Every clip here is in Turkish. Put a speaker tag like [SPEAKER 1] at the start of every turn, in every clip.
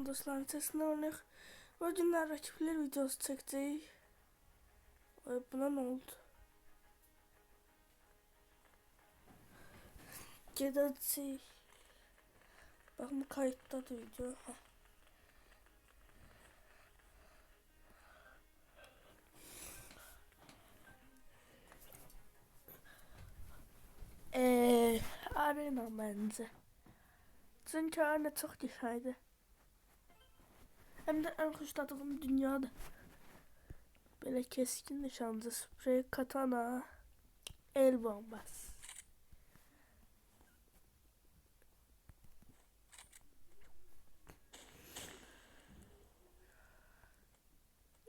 [SPEAKER 1] kanalının dostlarının sesini örnek. Günler rakipler videosu çekeceğiz. Ay buna ne oldu? Gideceğiz. Bak bu kayıtta da video. Ha. Eee, arena bence. Çünkü arena çok güzeldi. Hem de en hoşlandığım dünyada. Böyle keskin nişancı, sprey, katana, el bombası.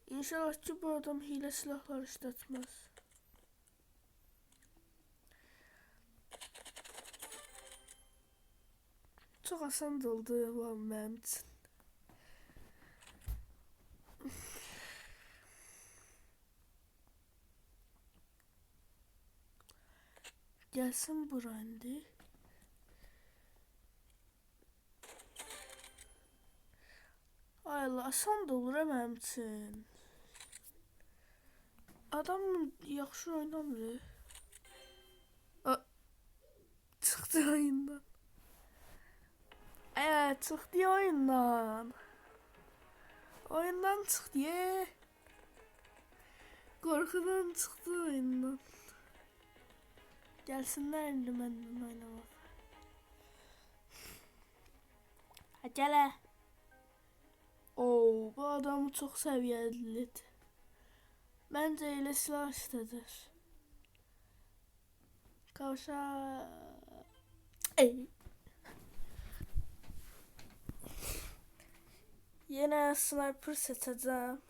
[SPEAKER 1] İnşallah ki bu adam hile silahlar işletmez. Çok asan oldu bu an benim için. Gelsin Brandy. Ay Allah asan da olur için. Adam yaxşı oynamır. Çıktı oyundan. Evet çıktı oyundan. Oyundan çıktı. Korkudan çıktı oyundan. Gelsinler indi benden oynamak. Hadi hele. Oo, bu adamı çok seviyelidir. Bence öyle silah istedir. Kavşa... Ey. Yine sniper seçeceğim.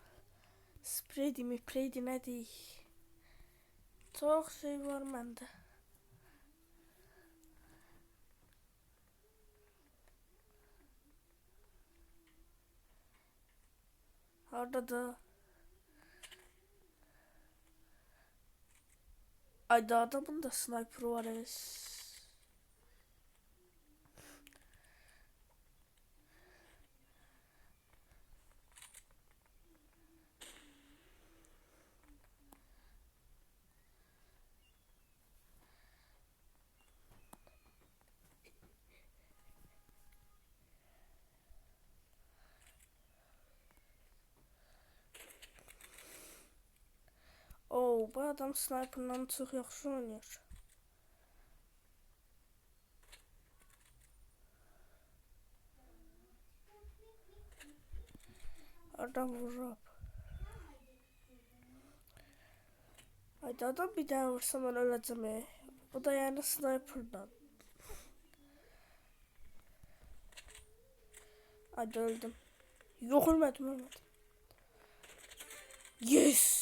[SPEAKER 1] Spreydi mi, preydi ne değil. Çok şey var bende. Orada da. Ay da adamın da sniper var es. Oo, bu adam sniper'dan çok yaxşı oynayır. Adam vurur. Haydi adam bir daha vursam ben öleceğim. O da yani sniper'dan. Hadi öldüm. Yok ölmedim ölmedim. Yes.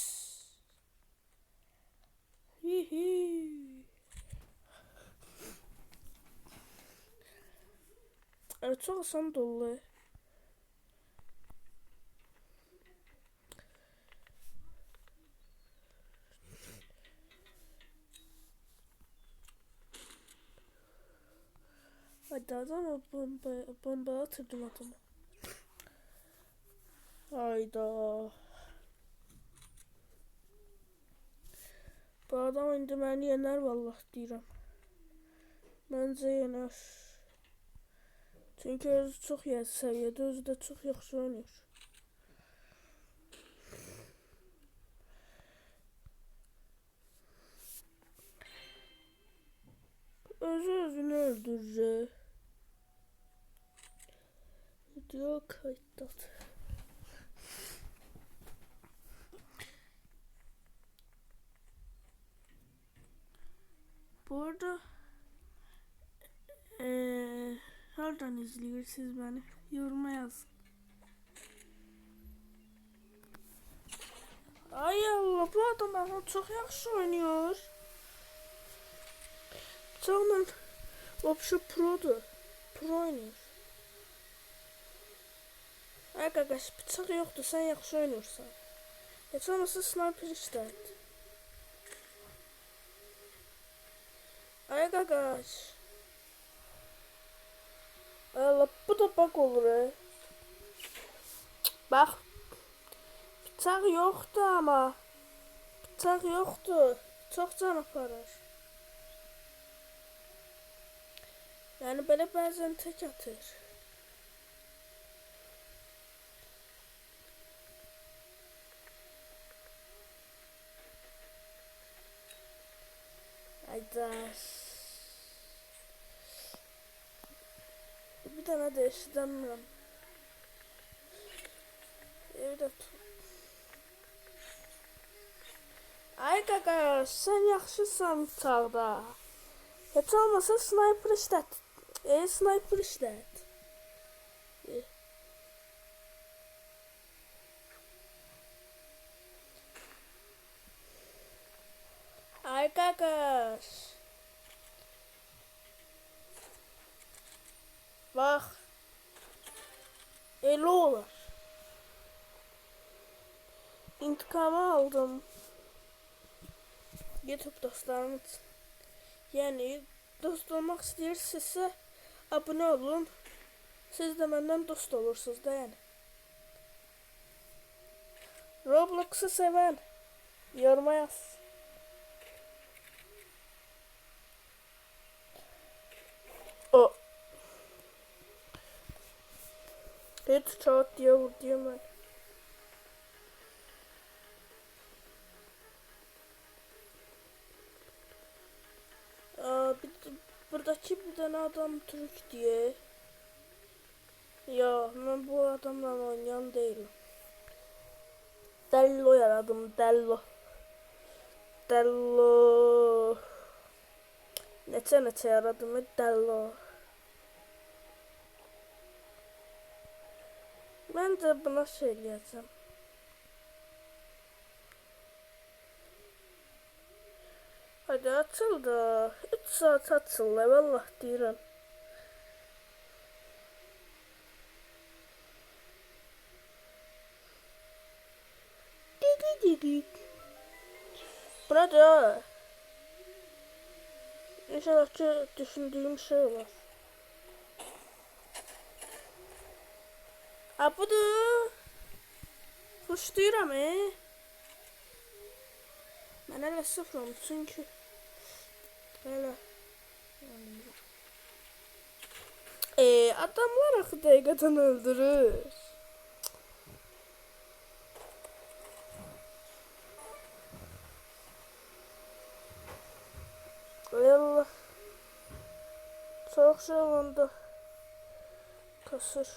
[SPEAKER 1] Çok asan dolu. Hadi adama bomba, bomba atırdım adama. Hayda. Bu adam indi məni yener vallahi deyirəm. Məncə yener. Çünki özü çox yaxşı səviyyədə, özü də çox yaxşı oynayır. Özü özünü öldürür. Video kayıtladı. Bu arada eee nereden izliyorsunuz beni? Yoruma yazın. Ay Allah bu adam ama çok yaxşı oynuyor. Canım вообще pro'dur. Pro oynuyor. Ay qaqaş bıçaq yoxdur, sən yaxşı oynayırsan. Heç olmasa sniper işlət. Ay qaqaş. Allah bu bak olur he. Bak. Bıçak yoktu ama. Bıçak yoktu. Çok can aparır. Yani böyle bazen tek atır. Hayda. De eşidemiyorum. Evde tut. Ay qaqa, sən yaxşısan çağda. Heç olmasa sniper işlət. E, sniper işlət. E. Ay qaqaş. Bax. Elə olar. İntikamı aldım. YouTube dostlarım için. Yani dost olmak istəyirsinizsə abunə olun. Siz də məndən dost olursunuz da yəni. Roblox'u sevən yoruma yaz. O. Headshot diye vur diye ben. Aa, buradaki bir tane adam Türk diye. Ya ben bu adamla oynayan değilim. Dello yaradım Dello. Dello. Neçə neçə yaradım Dello. De buna söyleyeceğim. Hadi açıl da. 3 saat açıl la vallah deyirəm. Burada. İnşallah ki düşündüğüm şey olur. Ha budur. Xoşlayıram, e. Mən hələ sıfıram, çünki hələ e, adamlar axı dəqiqətən öldürür. Ay Allah. Çok şey oldu. Kasır.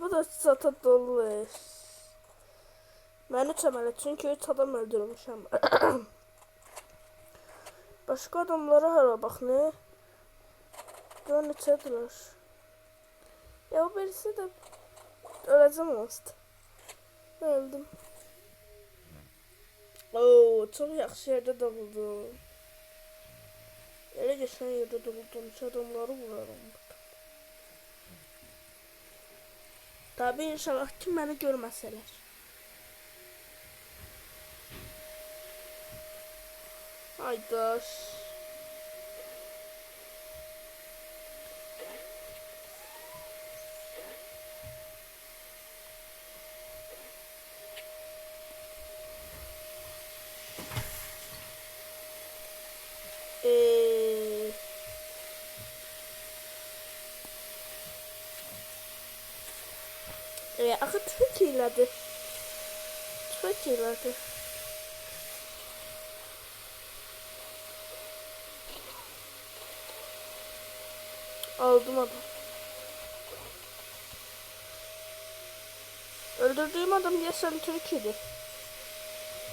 [SPEAKER 1] Bu da zaten dolu. Ben əmələ çünki üç adam öldürmüşəm. Başka adamlara hara bax ne? Gör neçədirlər. Ya o birisi de öleceğim aslında. Öldüm. Oo, çok yaxşı yerde doğuldum. Elə geçən yerdə doğuldum. Adamları vuraram. Tabi inşallah ki beni görməsələr. Eee... Ee, akı çok iyilerdi. Çok iyilerdi. Aldım adam. Öldürdüğüm adam yaşam Türkiye'di.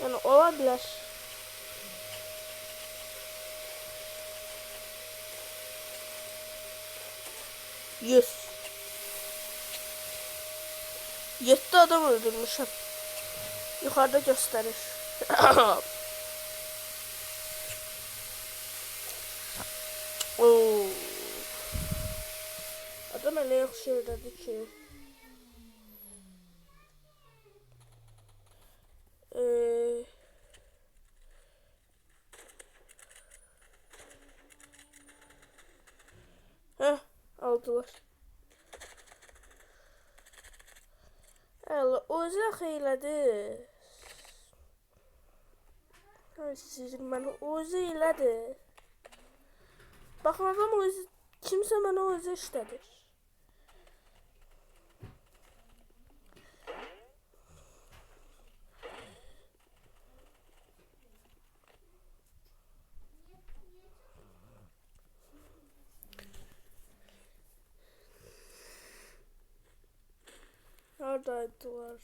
[SPEAKER 1] Yani olabilir. Yüz. Yetti adam öldürmüşüm. Yukarıda gösterir. Oo. Adam öyle yok şey dedi ki. Ee, heh aldılar. Xeylədi. Ay, sizin mənə özə elədi. Baxın adam özü, kimsə mənə özə işlədir. Neredeydiler?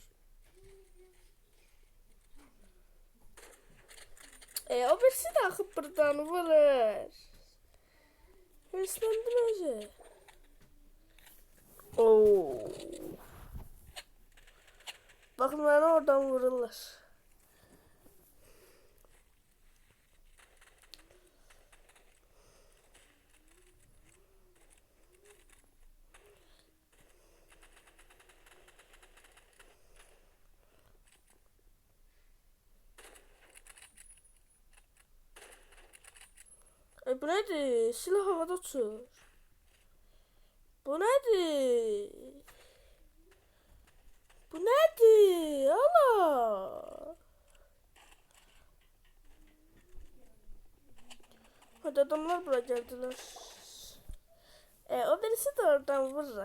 [SPEAKER 1] E o birisi de akıp buradan vurur. Hırslandım önce. Oo. Bakın bana oradan vururlar. Bu nedir? Silah havada uçur. Bu nedir? Bu nedir? Allah. Hadi adamlar buraya geldiler. E o birisi de oradan vurur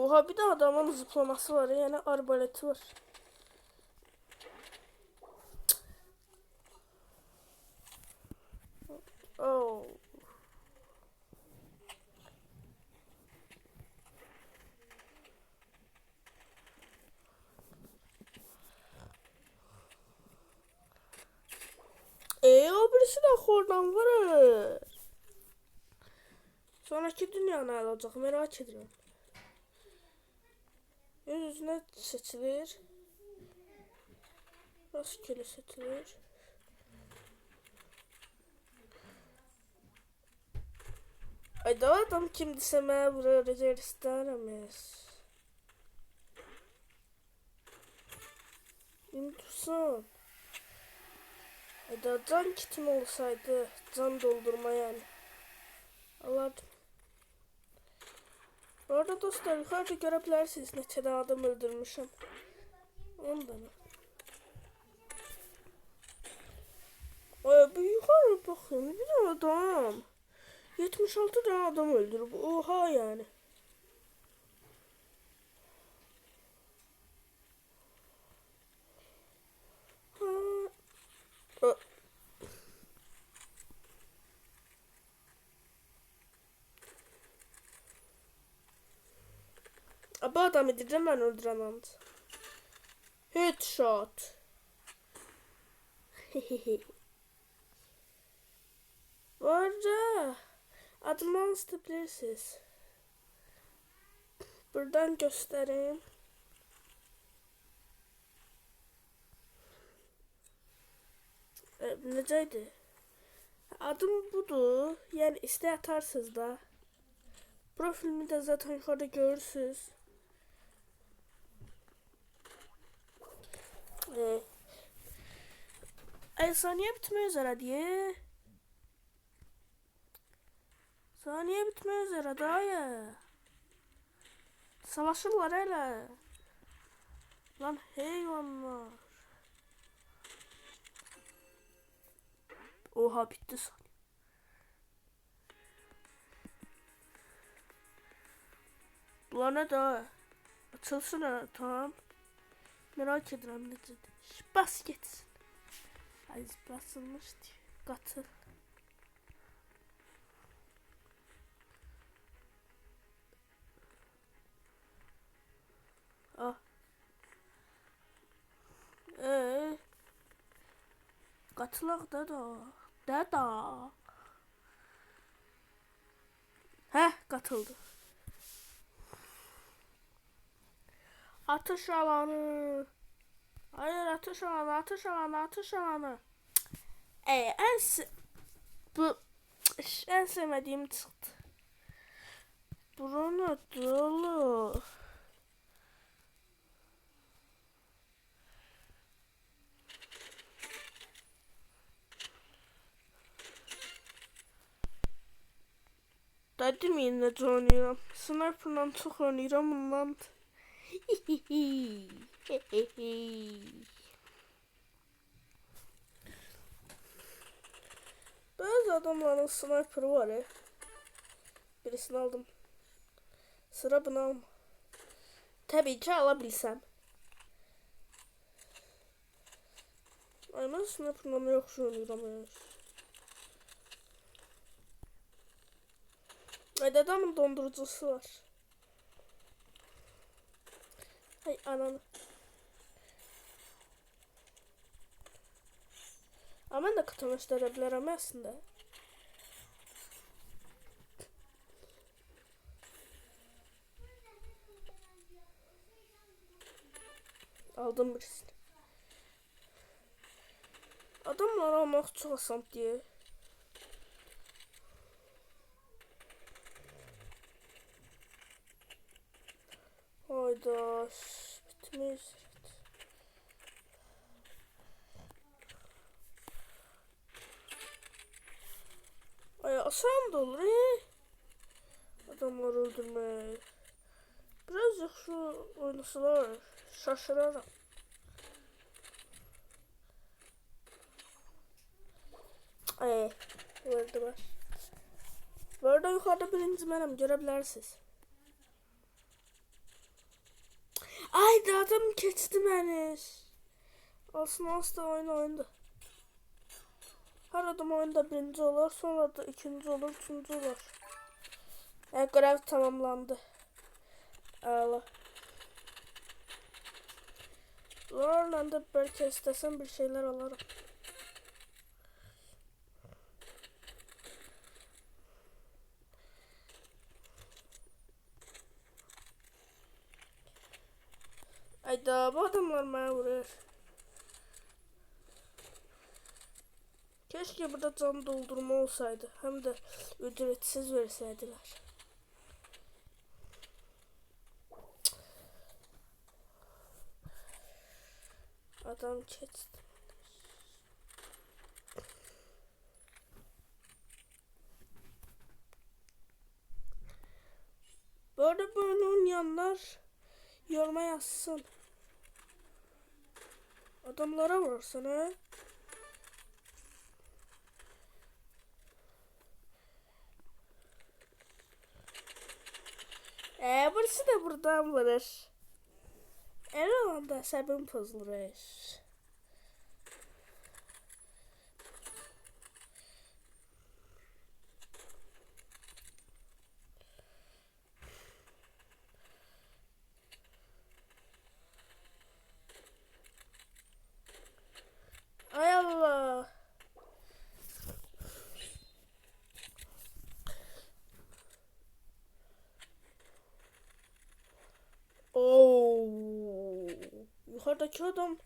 [SPEAKER 1] Oha bir de adamın zıplaması var yani arbaleti var. Oh. Eee o birisi de oradan vurur. Sonraki dünya ne olacak merak ediyorum. Yüzüne seçilir. Rastgele seçilir. Ay da adam kimdi semaya buraya isteremeyiz. Dursun. Ay da can kitim olsaydı can doldurma yani. Alardım. Bu arada dostlar yukarıda görebilirsiniz ne tane adam öldürmüşüm. Ondan. Ay bir yukarı bakın bir adam. 76 tane adam öldürüp oha yani. Ha. Ö- Bu adamı dedim ben öldüren ant. Headshot. Arada Advanced bilirsiniz. Buradan göstereyim. E, neceydi? Adım budur. Yani iste atarsınız da. Profilimi de zaten yukarıda görürsünüz. Ee, ay saniye bitmiyor üzere diye. Saniye bitmiyor üzere daha ya. Savaşırlar hele. Lan heyvanlar. Oha bitti saniye. Bana da açılsın ha tamam. Merak ediyorum ne dedi. Bas gitsin. Ay basılmış diyor. Katıl. Ah. Ee. Katılak da da. Da da. Heh katıldı. Atış alanı. Hayır atış alanı, atış alanı, atış alanı. Ee, en se- bu en sevmediğim çıktı. Burana dolu. Dedim yine oynuyorum. Sniper'la çok oynuyorum bundan. Bazı adamların sniper'ı var ya. Birisini aldım. Sıra bunu alma. Tabii ki alabilsem. Ay ben sniper'la yok şu oynuyorum. Ay dedemin dondurucusu var. Ay ananı. Ama ben de katılıştırabilirim aslında. Aldım birisini. Adamlar almak çok asan diye. Hayda. Bitmiş. Ay asan da olur he. Adamları öldürme. Birazcık şu oynasalar şaşırırım. Ay verdi var. Bu arada yukarıda birinci benim görebilirsiniz. Ay da adam keçti beni. Olsun olsun da oyun oyunda. Her adam oyunda birinci olur, sonra da ikinci olur, üçüncü olur. E, görev tamamlandı. Oradan da belki istesem bir şeyler alırım. Ayda bu adamlar bana vuruyor. Keşke burada can doldurma olsaydı. Hem de ücretsiz verseydiler. Adam keçti. Böyle böyle oynayanlar yoruma yazsın. Adamlara vursun ha. Ee, burası da buradan vurur. En alanda sebim pozulur. Ay Allah. Oo. Yukarıdaki adam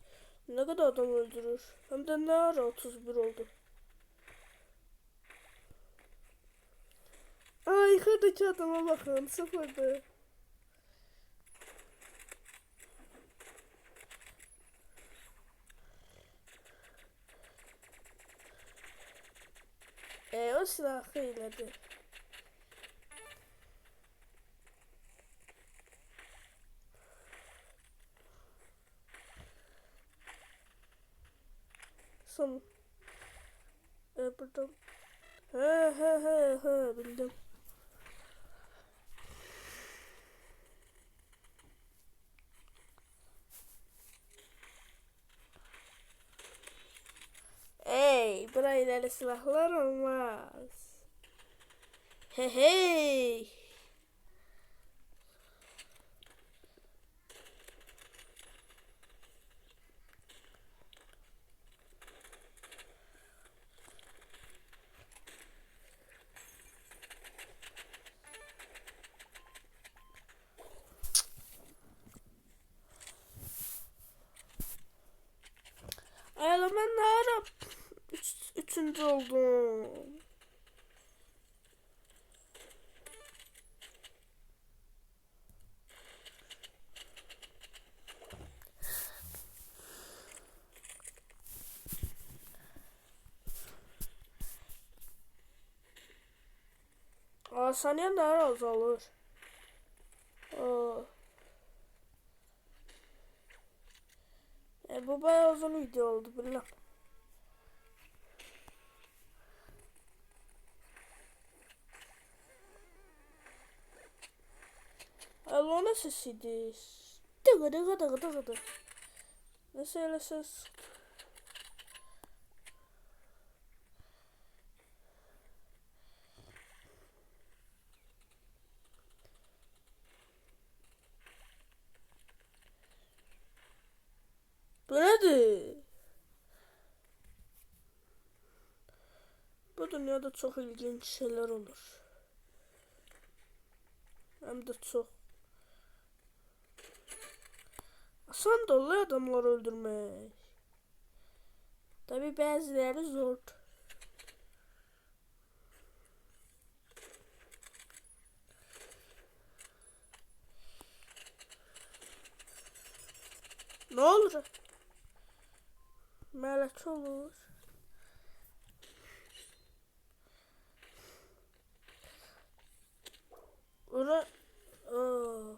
[SPEAKER 1] ne kadar adam öldürür. Hem de ne ara 31 oldu. Ay yukarıdaki adama bakın sıfırdı. E o silah hiledi. Son. E buradan. He he he he bildim. Ey, buraya öyle silahlar olmaz. Hey hey. ya ben ne ara üç, üçüncü oldum. Aa, sanıyorum daha olur. Bayağı uzun video oldu bilmem. Alo ne sesiydi? Dıgı dıgı dıgı dıgı dıgı. Öyle ses? Bu nedir? Bu dünyada çok ilginç şeyler olur. Hem de çok. Asan da oluyor adamları öldürmek. Tabi bazıları zor. Ne olur? Melek olur. Ora... Oh.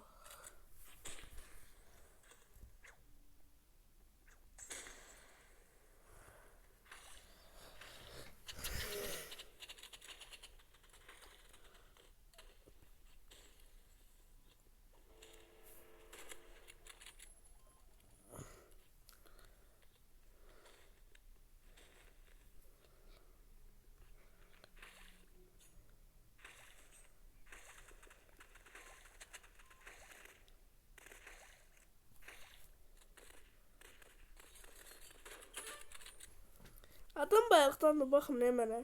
[SPEAKER 1] Adam bayaqdan da baxın ne mənə.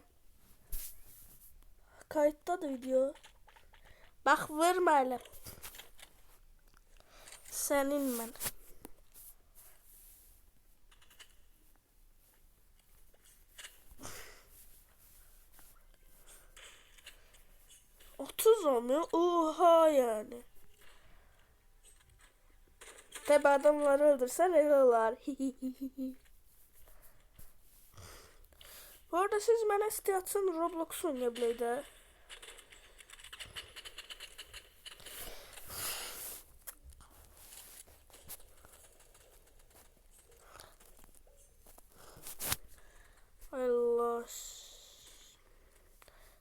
[SPEAKER 1] Kayıtdadır video. Bax vermə elə. Sənin mən. Otuz olmuyor. Oha yani. Tabi adamları öldürsen öyle olar. Bu arada siz mənə istəyəsən Roblox oynaya bilək Allah.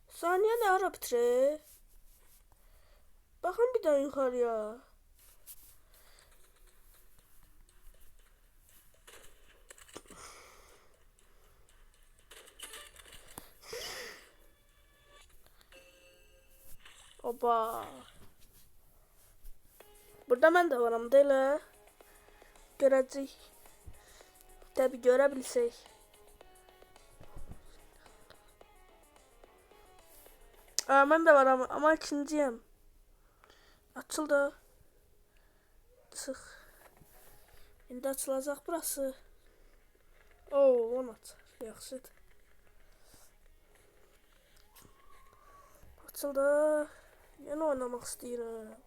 [SPEAKER 1] Saniye ne ara bitirir? Bakın bir daha yukarıya. Oba. Burada ben de varım değil mi? Görecek. Tabi görebilsek. Aa, ben de varım ama ikinciyim. Açıldı. Çık. İndi açılacaq burası. Oo, on aç. Yaxşıdır. Açıldı. Yeni oynamak istəyirəm.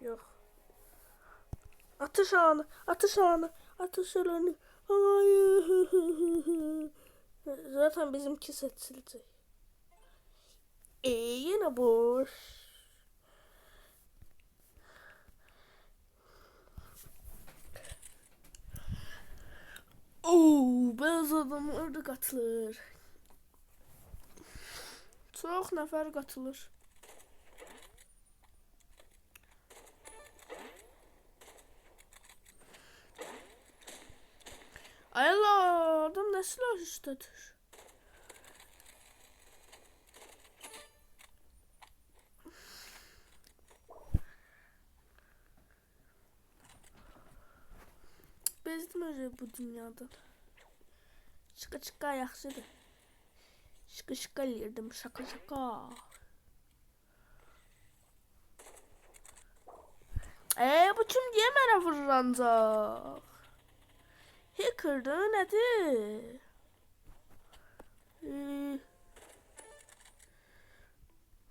[SPEAKER 1] Yox. Atış anı, atış anı, atış anı. Hayır. Zaten bizimki seçilecek. E yine boş. Oo, beyaz adam orada katılır. Çok nefer katılır. Ay Allah, adam ne silah istedir? Bezdim öyle bu dünyadan. Şıka şıka yaxşıdır. Şıka şıka eləyirdim, şaka şaka. Eee bu kim diye mənə vurur ancaq? Hacker'dı nedir? Ee,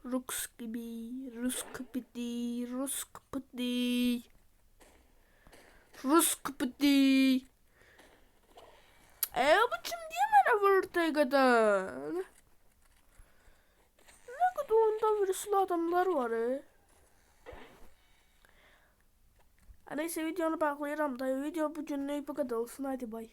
[SPEAKER 1] Rux gibi, Rus kıpıdı, Rus kıpıdı. Rus kıpıdı. Eee bu kim diye mənə vurur təqədən? Nə koronavirüslü adamlar var. E. Ha, Neyse videonu bağlayıram da video bugünlük bu kadar olsun hadi bay.